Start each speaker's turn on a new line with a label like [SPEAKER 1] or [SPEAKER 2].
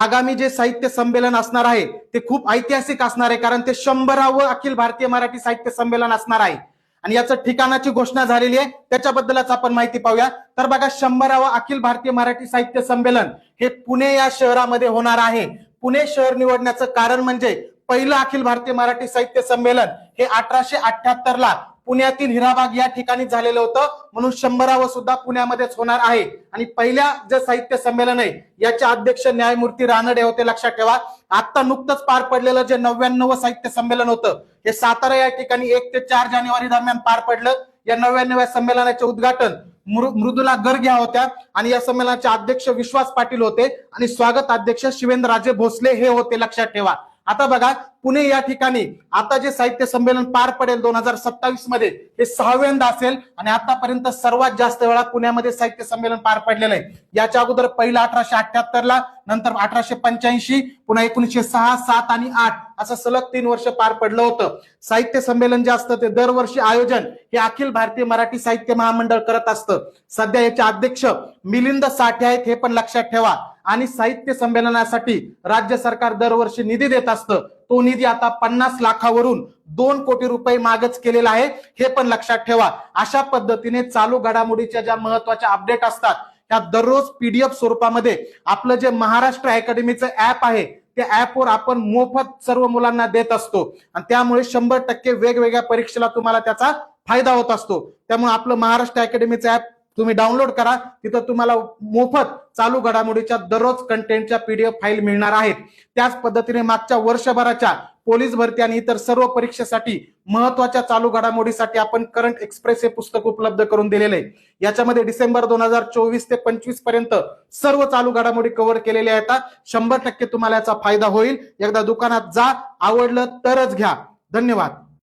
[SPEAKER 1] आगामी जे साहित्य संमेलन असणार आहे ते खूप ऐतिहासिक असणार आहे कारण ते शंभरावं अखिल भारतीय मराठी साहित्य संमेलन असणार आहे. आणि याचं ठिकाणाची घोषणा झालेली आहे त्याच्याबद्दलच आपण माहिती पाहूया. तर बघा शंभरावं अखिल भारतीय मराठी साहित्य संमेलन हे पुणे या शहरामध्ये होणार आहे. पुणे शहर निवडण्याचं कारण म्हणजे पहिलं अखिल भारतीय मराठी साहित्य संमेलन हे अठराशे अठ्याहत्तर ला पुण्यातील हिराबाग या ठिकाणी झालेलं होतं. म्हणून शंभरावं सुद्धा पुण्यामध्येच होणार आहे. आणि पहिल्या जे साहित्य संमेलन आहे याचे अध्यक्ष न्यायमूर्ती रानडे होते लक्षात ठेवा. आता नुकतंच पार पडलेलं जे नव्याण्णव साहित्य संमेलन होतं हे सातारा या ठिकाणी एक ते चार जानेवारी दरम्यान पार पडलं. या नव्याण्णव्या संमेलनाचे उद्घाटन मृ- मृदुला गर्ग या होत्या. आणि या संमेलनाचे अध्यक्ष विश्वास पाटील होते. आणि स्वागत अध्यक्ष शिवेंद्रराजे भोसले हे होते लक्षात ठेवा. आता बघा पुणे या ठिकाणी आता जे साहित्य संमेलन पार पडेल दोन हजार सत्तावीसमध्ये हे सहाव्यांदा असेल आणि आतापर्यंत सर्वात जास्त वेळा पुण्यामध्ये साहित्य संमेलन पार पडलेलं आहे. याच्या अगोदर पहिलं अठराशे अठ्याहत्तर ला नंतर अठराशे पंच्याऐंशी पुन्हा एकोणीशे सहा सात आणि आठ असं सलग तीन वर्ष पार पडलं होतं. साहित्य संमेलन जे असतं ते दरवर्षी आयोजन हे अखिल भारतीय मराठी साहित्य महामंडळ करत असतं. सध्या याचे अध्यक्ष मिलिंद साठे आहेत हे पण लक्षात ठेवा. आणि साहित्य संमेलनासाठी राज्य सरकार दरवर्षी निधी देत असतं. तो निधी आता पन्नास लाखावरून दोन कोटी रुपये मागच केलेला आहे. हे पण लक्षात ठेवा. अशा पद्धतीने चालू घडामोडीच्या ज्या महत्त्वाच्या अपडेट असतात त्या दररोज पीडीएफ स्वरूपामध्ये आपलं जे महाराष्ट्र अकॅडमीचं ऍप आहे त्या ऍपवर आपण मोफत सर्व मुलांना देत असतो. आणि त्यामुळे शंभर टक्के वेगवेगळ्या परीक्षेला तुम्हाला त्याचा फायदा होत असतो. त्यामुळे आपलं महाराष्ट्र अकॅडमीचं ऍप तुम्ही डाउनलोड करा. तिथं तुम्हाला मोफत चालू घडामोडीच्या दररोज कंटेंटच्या पीडीएफ फाईल मिळणार आहेत. त्याच पद्धतीने मागच्या वर्षभराच्या पोलीस भरती आणि इतर सर्व परीक्षेसाठी महत्त्वाच्या चालू घडामोडीसाठी आपण करंट एक्सप्रेस हे पुस्तक उपलब्ध करून दिलेले आहे. याच्यामध्ये डिसेंबर दोन हजार चोवीस ते पंचवीसपर्यंत सर्व चालू घडामोडी कव्हर केलेल्या आहेत. शंभर टक्के तुम्हाला याचा फायदा होईल. एकदा दुकानात जा आवडलं तरच घ्या. धन्यवाद.